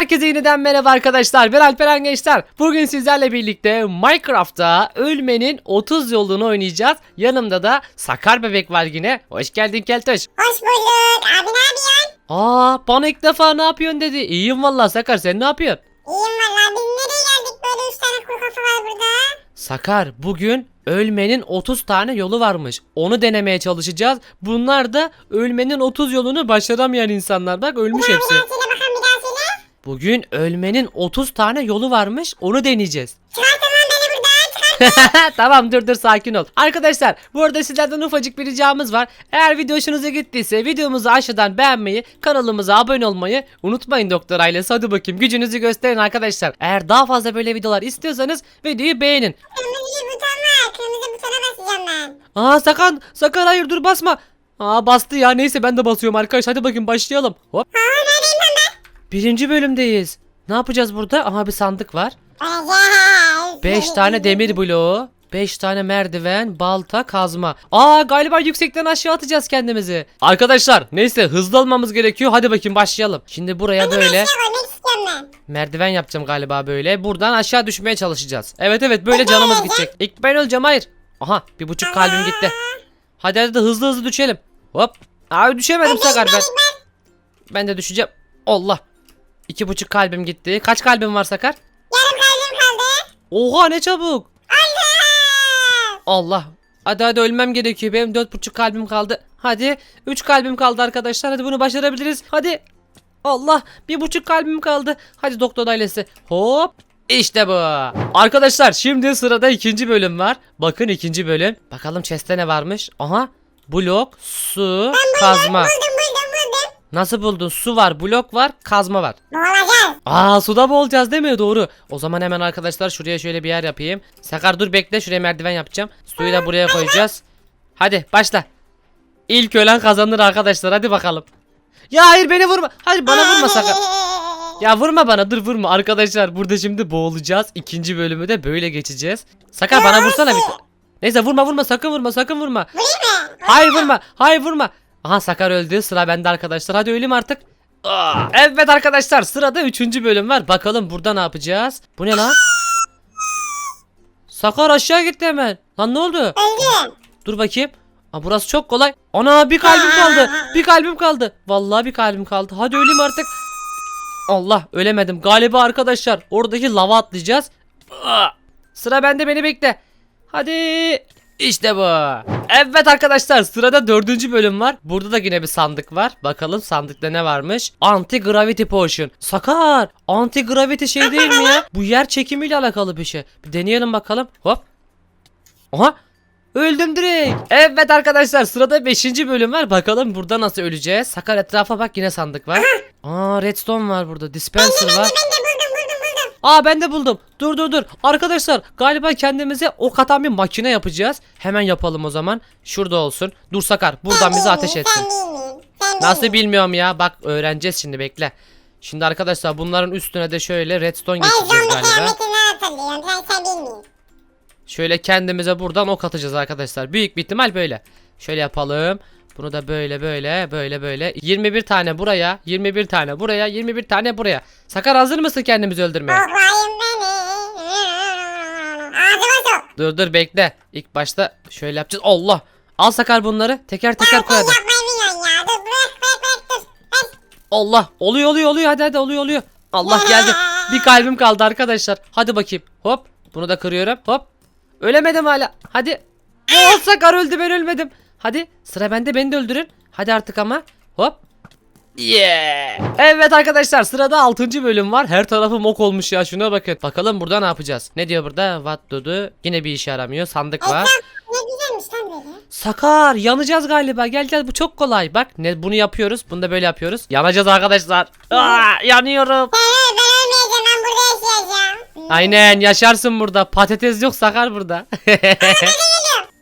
Herkese yeniden merhaba arkadaşlar. Ben Alperen Gençler. Bugün sizlerle birlikte Minecraft'ta ölmenin 30 yolunu oynayacağız. Yanımda da Sakar Bebek var yine. Hoş geldin Keltoş. Hoş bulduk. Abi ne yapıyorsun? Aa bana ilk defa ne yapıyorsun dedi. İyiyim vallahi Sakar sen ne yapıyorsun? İyiyim valla. Biz nereye geldik böyle üç tane kuru kafa var burada? Sakar bugün ölmenin 30 tane yolu varmış. Onu denemeye çalışacağız. Bunlar da ölmenin 30 yolunu başaramayan insanlar. Bak ölmüş hepsi daha söyle bakalım bir daha söyle. Bugün ölmenin 30 tane yolu varmış. Onu deneyeceğiz. Çıkartın lan beni buradan çıkart. tamam dur dur sakin ol. Arkadaşlar bu arada sizlerden ufacık bir ricamız var. Eğer video hoşunuza gittiyse videomuzu aşağıdan beğenmeyi, kanalımıza abone olmayı unutmayın doktor ailesi. Hadi bakayım gücünüzü gösterin arkadaşlar. Eğer daha fazla böyle videolar istiyorsanız videoyu beğenin. Kırmızı buton var. Kırmızı butona basacağım ben. Aa sakın sakın hayır dur basma. Aa bastı ya neyse ben de basıyorum arkadaş hadi bakayım başlayalım. Hop. Aa neredeyim ben? Birinci bölümdeyiz. Ne yapacağız burada? Aha bir sandık var. 5 tane demir bloğu, 5 tane merdiven, balta, kazma. Aa galiba yüksekten aşağı atacağız kendimizi. Arkadaşlar neyse hızlı olmamız gerekiyor. Hadi bakayım başlayalım. Şimdi buraya böyle Ne koymak istiyorum ben? merdiven yapacağım galiba böyle. Buradan aşağı düşmeye çalışacağız. Evet evet böyle canımız gidecek. İlk ben öleceğim hayır. Aha bir buçuk kalbim gitti. Hadi hadi hızlı hızlı düşelim. Hop. Abi düşemedim Sakar ben. Ben de düşeceğim. Allah. İki buçuk kalbim gitti. Kaç kalbim var Sakar? Yarım kalbim kaldı. Oha ne çabuk. Allah. Allah. Hadi hadi ölmem gerekiyor. Benim dört buçuk kalbim kaldı. Hadi. Üç kalbim kaldı arkadaşlar. Hadi bunu başarabiliriz. Hadi. Allah. Bir buçuk kalbim kaldı. Hadi doktor ailesi. Hop. İşte bu. Arkadaşlar şimdi sırada ikinci bölüm var. Bakın ikinci bölüm. Bakalım chest'te ne varmış. Aha. Blok, su, kazma. Buldum buldum. Nasıl buldun? Su var, blok var, kazma var. Ne olacağız? Aa suda boğulacağız değil mi? Doğru. O zaman hemen arkadaşlar şuraya şöyle bir yer yapayım. Sakar dur bekle şuraya merdiven yapacağım. Suyu da buraya koyacağız. Hadi başla. İlk ölen kazanır arkadaşlar hadi bakalım. Ya hayır beni vurma. Hayır bana vurma Sakar. Ya vurma bana dur vurma. Arkadaşlar burada şimdi boğulacağız. İkinci bölümü de böyle geçeceğiz. Sakar bana vursana bir. Neyse vurma vurma sakın vurma sakın vurma. Vurayım mı? Hayır vurma. Hayır vurma. Aha Sakar öldü. Sıra bende arkadaşlar. Hadi öleyim artık. Aa, Evet arkadaşlar sırada 3. bölüm var. Bakalım burada ne yapacağız? Bu ne lan? Sakar aşağı gitti hemen. Lan ne oldu? Öldüm. Dur bakayım. Aa, burası çok kolay. Ana bir kalbim kaldı. Bir kalbim kaldı. Vallahi bir kalbim kaldı. Hadi öleyim artık. Allah ölemedim. Galiba arkadaşlar oradaki lava atlayacağız. Aa, Sıra bende beni bekle. Hadi. İşte bu. Evet arkadaşlar sırada dördüncü bölüm var. Burada da yine bir sandık var. Bakalım sandıkta ne varmış? Anti Gravity Potion. Sakar. Anti Gravity şey değil mi ya? Bu yer çekimiyle alakalı bir şey. Bir deneyelim bakalım. Hop. Aha. Öldüm direkt. Evet arkadaşlar sırada 5. bölüm var. Bakalım burada nasıl öleceğiz. Sakar etrafa bak yine sandık var. Aa redstone var burada. Dispenser var. Ben de buldum buldum buldum. Aa ben de buldum. Dur dur dur. Arkadaşlar galiba kendimize ok atan bir makine yapacağız. Hemen yapalım o zaman. Şurada olsun. Dur Sakar buradan bizi ateş etsin. Nasıl bilmiyorum ya. Bak öğreneceğiz şimdi bekle. Şimdi arkadaşlar bunların üstüne de şöyle redstone geçeceğiz galiba. Şöyle kendimize buradan ok atacağız arkadaşlar. Büyük bir ihtimal böyle. Şöyle yapalım. Bunu da böyle böyle böyle böyle. 21 tane buraya, 21 tane buraya, 21 tane buraya. Sakar hazır mısın kendimizi öldürmeye? Koklayın beni. Ağzıma sok. Dur dur bekle. İlk başta şöyle yapacağız. Allah. Al Sakar bunları. Teker teker koy Sen hadi. yapmayı biliyorsun ya. Dur bırak bırak bırak dur. Ver. Allah. Oluyor oluyor oluyor. Hadi hadi oluyor oluyor. Allah geldi. Bir kalbim kaldı arkadaşlar. Hadi bakayım. Hop. Bunu da kırıyorum. Hop. Ölemedim hala. Hadi. Oo, Sakar öldü ben ölmedim. Hadi sıra bende beni de öldürün. Hadi artık ama. Hop. Yeah. Evet arkadaşlar sırada 6. bölüm var. Her tarafı mok olmuş ya şuna bakın. Bakalım burada ne yapacağız? Ne diyor burada? What to do? Yine bir işe yaramıyor. Sandık var. Ne güzelmiş lan böyle. Sakar yanacağız galiba. Gel gel bu çok kolay. Bak ne bunu yapıyoruz. Bunu da böyle yapıyoruz. Yanacağız arkadaşlar. Aa, yanıyorum. Ben ölmeyeceğim ben burada yaşayacağım. Aynen yaşarsın burada. Patates yok Sakar burada.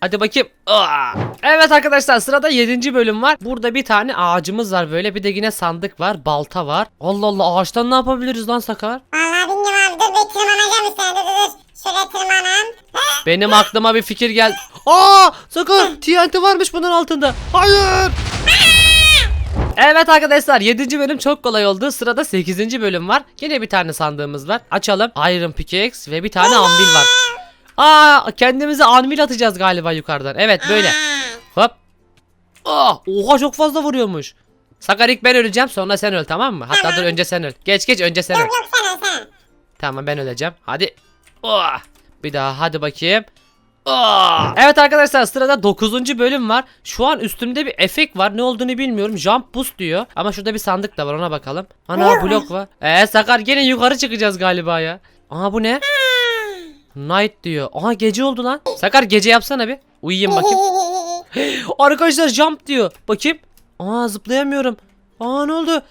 Hadi bakayım. Aa. Evet arkadaşlar sırada 7. bölüm var. Burada bir tane ağacımız var böyle. Bir de yine sandık var. Balta var. Allah Allah ağaçtan ne yapabiliriz lan Sakar? Vallahi bilmiyorum abi dur bir tırmanacağım üstüne dur dur dur. Şöyle tırmanam. Benim aklıma bir fikir geldi. Aa Sakar TNT varmış bunun altında. Hayır. Evet arkadaşlar 7. bölüm çok kolay oldu. Sırada 8. bölüm var. Yine bir tane sandığımız var. Açalım. Iron Pickaxe ve bir tane anvil var. Aa kendimize anvil atacağız galiba yukarıdan. Evet böyle. Hop. Aa, oha çok fazla vuruyormuş. Sakar ilk ben öleceğim sonra sen öl tamam mı? Hatta dur önce sen öl. Geç geç önce sen öl. Yok yok sen ol sen. Tamam ben öleceğim. Hadi. Oh. Bir daha hadi bakayım. Oh. Evet arkadaşlar sırada 9. bölüm var. Şu an üstümde bir efekt var. Ne olduğunu bilmiyorum. Jump boost diyor. Ama şurada bir sandık da var ona bakalım. Ana blok var. Eee Sakar gene yukarı çıkacağız galiba ya. Aha bu ne? Night diyor. Aha gece oldu lan. Sakar gece yapsana bir. Uyuyayım bakayım. Arkadaşlar jump diyor. Bakayım. Aa zıplayamıyorum. Aa ne oldu?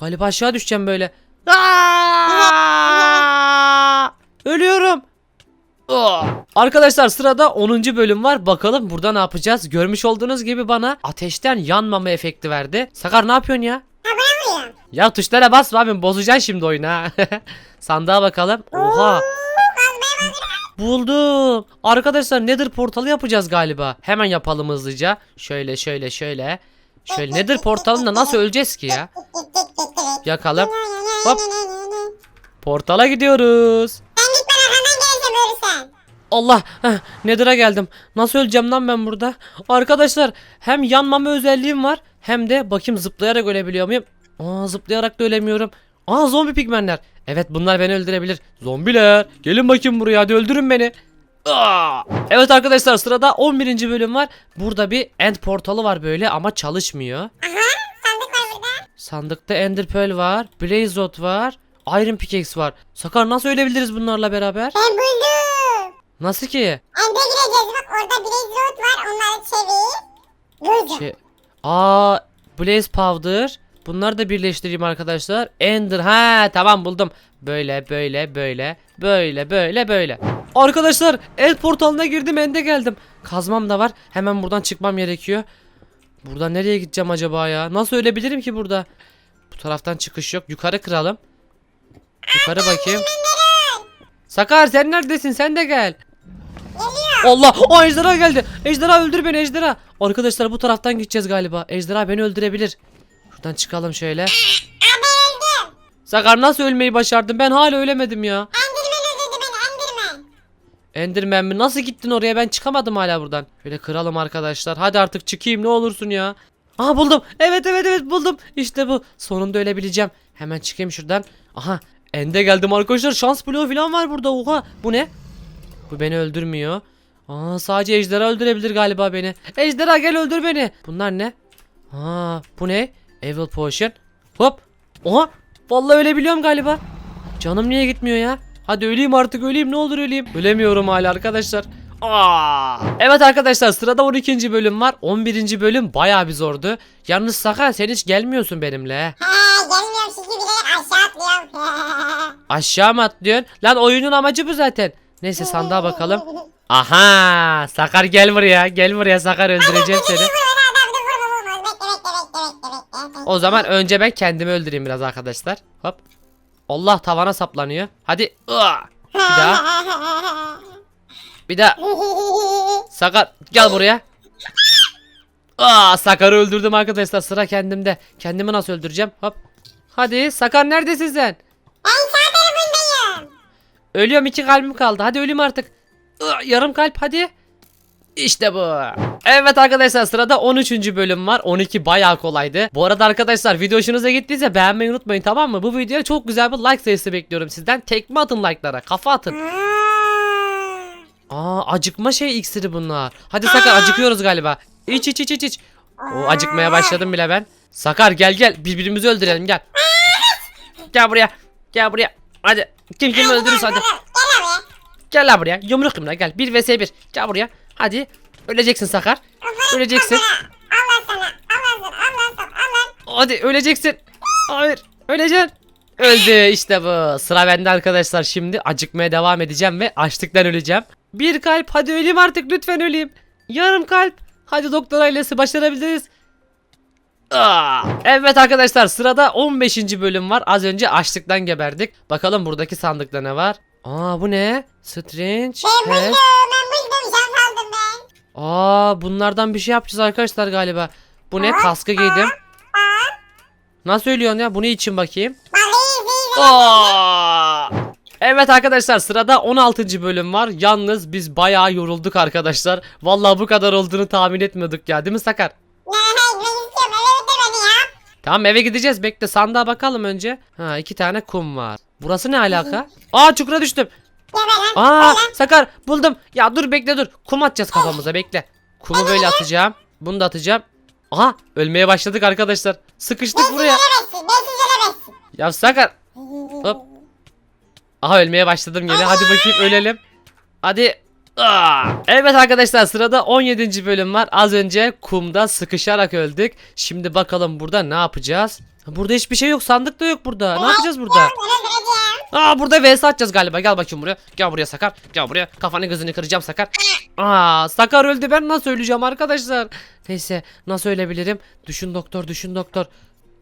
Galiba aşağı düşeceğim böyle. Aa! Ölüyorum. Aa! Arkadaşlar sırada 10. bölüm var. Bakalım burada ne yapacağız? Görmüş olduğunuz gibi bana ateşten yanmama efekti verdi. Sakar ne yapıyorsun ya? Ya tuşlara basma abi bozacaksın şimdi oyunu ha. Sandığa bakalım. Oha. Buldum. Arkadaşlar Nether portalı yapacağız galiba. Hemen yapalım hızlıca. Şöyle şöyle şöyle. Şöyle Nether portalında nasıl öleceğiz ki ya? Yakalım. Hop. Portala gidiyoruz. Allah heh, Nether'a geldim. Nasıl öleceğim lan ben burada? Arkadaşlar hem yanmama özelliğim var hem de bakayım zıplayarak ölebiliyor muyum? Aa zıplayarak da ölemiyorum. Aa zombi pigmenler. Evet bunlar beni öldürebilir. Zombiler gelin bakayım buraya hadi öldürün beni. Aa! Evet arkadaşlar sırada 11. bölüm var. Burada bir end portalı var böyle ama çalışmıyor. Aha sandık var burada. Sandıkta Ender Pearl var, Blaze Rod var, Iron Pickaxe var. Sakar nasıl ölebiliriz bunlarla beraber? Ben buldum. Nasıl ki? Ende gireceğiz bak orada Blaze Road var onları çevir. Gözüm. Şey, aa Blaze Powder. Bunları da birleştireyim arkadaşlar. Ender ha tamam buldum. Böyle böyle böyle böyle böyle böyle. Arkadaşlar el portalına girdim ende geldim. Kazmam da var. Hemen buradan çıkmam gerekiyor. Buradan nereye gideceğim acaba ya? Nasıl ölebilirim ki burada? Bu taraftan çıkış yok. Yukarı kıralım. Yukarı bakayım. Sakar sen neredesin? Sen de gel. Allah! O ejderha geldi. Ejderha öldür beni ejderha. Arkadaşlar bu taraftan gideceğiz galiba. Ejderha beni öldürebilir. Şuradan çıkalım şöyle. Abi öldüm. Sakar nasıl ölmeyi başardın? Ben hala ölemedim ya. Enderman öldürdü beni Enderman. Enderman mi? Nasıl gittin oraya? Ben çıkamadım hala buradan. Şöyle kıralım arkadaşlar. Hadi artık çıkayım ne olursun ya. Aha buldum. Evet evet evet buldum. İşte bu. Sonunda ölebileceğim. Hemen çıkayım şuradan. Aha. Ende geldim arkadaşlar. Şans bloğu falan var burada. Oha. Bu ne? Bu beni öldürmüyor. Aa sadece ejderha öldürebilir galiba beni. Ejderha gel öldür beni. Bunlar ne? Aa bu ne? Evil potion. Hop. Oha. Vallahi ölebiliyorum galiba. Canım niye gitmiyor ya? Hadi öleyim artık öleyim ne olur öleyim. Ölemiyorum hala arkadaşlar. Aa! Evet arkadaşlar sırada 12. bölüm var. 11. bölüm bayağı bir zordu. Yalnız Sakar sen hiç gelmiyorsun benimle. He gelmiyorum sizi bilerek aşağı atlıyorum. Aşağı mı atlıyorsun? Lan oyunun amacı bu zaten. Neyse sandığa bakalım. Aha! Sakar gel buraya. Gel buraya Sakar öldüreceğim seni. Vur bana adam dur vurma vurma. Bekle bekle bekle bekle bekle. O zaman önce ben kendimi öldüreyim biraz arkadaşlar. Hop. Allah tavana saplanıyor. Hadi. Bir daha. Bir daha. Sakar gel buraya. Aa Sakar'ı öldürdüm arkadaşlar. Sıra kendimde. Kendimi nasıl öldüreceğim? Hop. Hadi Sakar neredesin sen? Ben sağ tarafındayım. Ölüyorum iki kalbim kaldı. Hadi öleyim artık. Yarım kalp hadi. İşte bu. Evet arkadaşlar sırada 13. bölüm var. 12 bayağı kolaydı. Bu arada arkadaşlar video hoşunuza gittiyse beğenmeyi unutmayın tamam mı? Bu videoya çok güzel bir like sayısı bekliyorum sizden. Tekme atın like'lara. Kafa atın. Aa acıkma şey iksiri bunlar. Hadi Sakar acıkıyoruz galiba. İç iç iç iç iç. O acıkmaya başladım bile ben. Sakar gel gel birbirimizi öldürelim gel. Gel buraya. Gel buraya. Hadi. Kim kimi öldürürse hadi. Gel abi. Gel lan buraya. Yumruk yumruğa gel. 1 vs 1. Gel buraya. Hadi. Öleceksin Sakar. Öleceksin. Allah sana. Allah sana. Allah sana. Allah. Hadi öleceksin. Hayır. Öleceksin. Öldü işte bu. Sıra bende arkadaşlar. Şimdi acıkmaya devam edeceğim ve açlıktan öleceğim. Bir kalp. Hadi öleyim artık. Lütfen öleyim. Yarım kalp. Hadi doktor ailesi başarabiliriz. Aa, evet arkadaşlar sırada 15. bölüm var. Az önce açlıktan geberdik. Bakalım buradaki sandıkta ne var? Aa bu ne? Strange. Ben Aa bunlardan bir şey yapacağız arkadaşlar galiba. Bu ne? Kaskı giydim. Nasıl ölüyorsun ya? Bunu için bakayım. Aa! Evet arkadaşlar sırada 16. bölüm var. Yalnız biz bayağı yorulduk arkadaşlar. Vallahi bu kadar olduğunu tahmin etmiyorduk ya. Değil mi Sakar? Tamam eve gideceğiz. Bekle sandığa bakalım önce. Ha iki tane kum var. Burası ne alaka? Aa çukura düştüm. Lan. Aa lan. Sakar buldum. Ya dur bekle dur. Kum atacağız kafamıza bekle. Kumu böyle atacağım. Bunu da atacağım. Aha ölmeye başladık arkadaşlar. Sıkıştık buraya. Ya Sakar. Hop. Aha ölmeye başladım yine. Hadi bakayım ölelim. Hadi. Aa! Evet arkadaşlar sırada 17. bölüm var. Az önce kumda sıkışarak öldük. Şimdi bakalım burada ne yapacağız? Burada hiçbir şey yok. Sandık da yok burada. Ne yapacağız burada? Aa burada vs atacağız galiba. Gel bakayım buraya. Gel buraya Sakar. Gel buraya. Kafanı gözünü kıracağım Sakar. Aa Sakar öldü. Ben nasıl öleceğim arkadaşlar? Neyse nasıl ölebilirim? Düşün doktor, düşün doktor.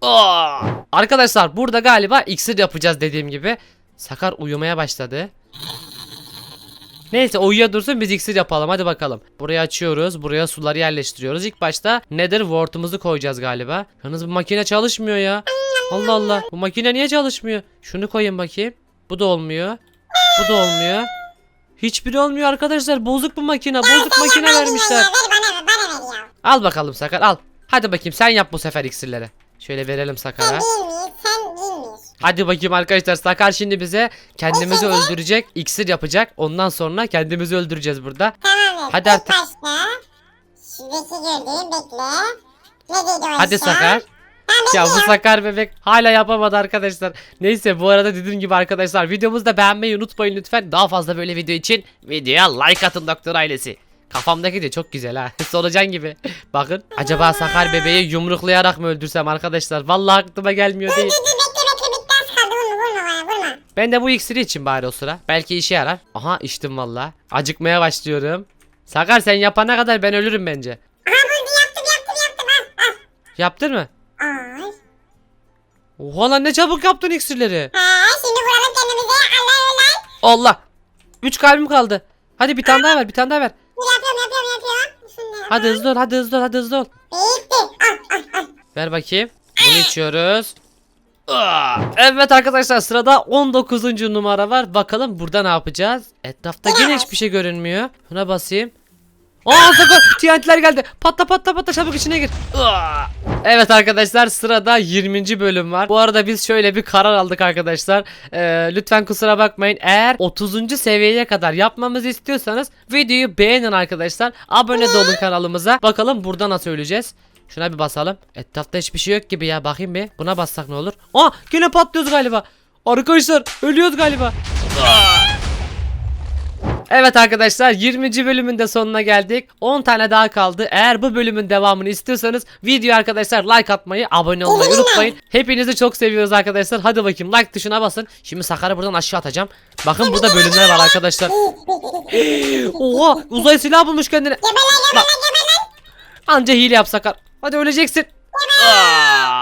Aa! Arkadaşlar burada galiba iksir yapacağız dediğim gibi. Sakar uyumaya başladı. Neyse uyuya dursun biz iksir yapalım hadi bakalım. Burayı açıyoruz. Buraya suları yerleştiriyoruz. İlk başta Nether Ward'umuzu koyacağız galiba. Yalnız bu makine çalışmıyor ya. Allah Allah. Bu makine niye çalışmıyor? Şunu koyayım bakayım. Bu da olmuyor. Bu da olmuyor. Hiçbiri olmuyor arkadaşlar. Bozuk bu makine. Bozuk makine vermişler. Al bakalım Sakar al. Hadi bakayım sen yap bu sefer iksirleri. Şöyle verelim Sakar'a. Hadi bakayım arkadaşlar Sakar şimdi bize kendimizi öldürecek, iksir yapacak. Ondan sonra kendimizi öldüreceğiz burada. Hadi artık. başta şuradaki gördüğüm bekle. Ne dedi o Hadi? Sakar. Ya bu. Sakar bebek hala yapamadı arkadaşlar. Neyse bu arada dediğim gibi arkadaşlar videomuzu da beğenmeyi unutmayın lütfen. Daha fazla böyle video için videoya like atın doktor ailesi. Kafamdaki de çok güzel ha. Solucan gibi. Bakın. Acaba Sakar bebeği yumruklayarak mı öldürsem arkadaşlar? Vallahi aklıma gelmiyor değil. Ben de bu iksiri için bari o sıra. Belki işe yarar. Aha içtim valla. Acıkmaya başlıyorum. Sakar sen yapana kadar ben ölürüm bence. Aha buldu yaptım yaptım yaptım al al. Yaptın mı? Oha lan ne çabuk yaptın iksirleri. Ha şimdi vuralım kendimize Allah Allah. Allah. Üç kalbim kaldı. Hadi bir tane daha ver bir tane daha ver. Dur yapıyorum yapıyorum yapıyorum. Şunları Hadi hızlı ol hadi hızlı ol hadi hızlı ol. Bitti. Al al al. Ver bakayım. Bunu içiyoruz. Aa, Evet arkadaşlar sırada 19. numara var. Bakalım burada ne yapacağız? Etrafta yine hiçbir şey görünmüyor. Buna basayım. Aa sakın TNT'ler geldi. Patla patla patla çabuk içine gir. Aa! Evet arkadaşlar sırada 20. bölüm var. Bu arada biz şöyle bir karar aldık arkadaşlar. Ee, lütfen kusura bakmayın. Eğer 30. seviyeye kadar yapmamızı istiyorsanız videoyu beğenin arkadaşlar. Abone de olun kanalımıza. Bakalım burada nasıl öleceğiz. Şuna bir basalım. Etrafta hiçbir şey yok gibi ya. Bakayım bir. Buna bassak ne olur? Aa yine patlıyoruz galiba. Arkadaşlar ölüyoruz galiba. Evet arkadaşlar 20. bölümün de sonuna geldik. 10 tane daha kaldı. Eğer bu bölümün devamını istiyorsanız video arkadaşlar like atmayı, abone olmayı unutmayın. Hepinizi çok seviyoruz arkadaşlar. Hadi bakayım like tuşuna basın. Şimdi Sakar'ı buradan aşağı atacağım. Bakın burada bölümler var arkadaşlar. Oha uzay silah bulmuş kendine. Anca hile yap Sakar. Hadi öleceksin. Aa!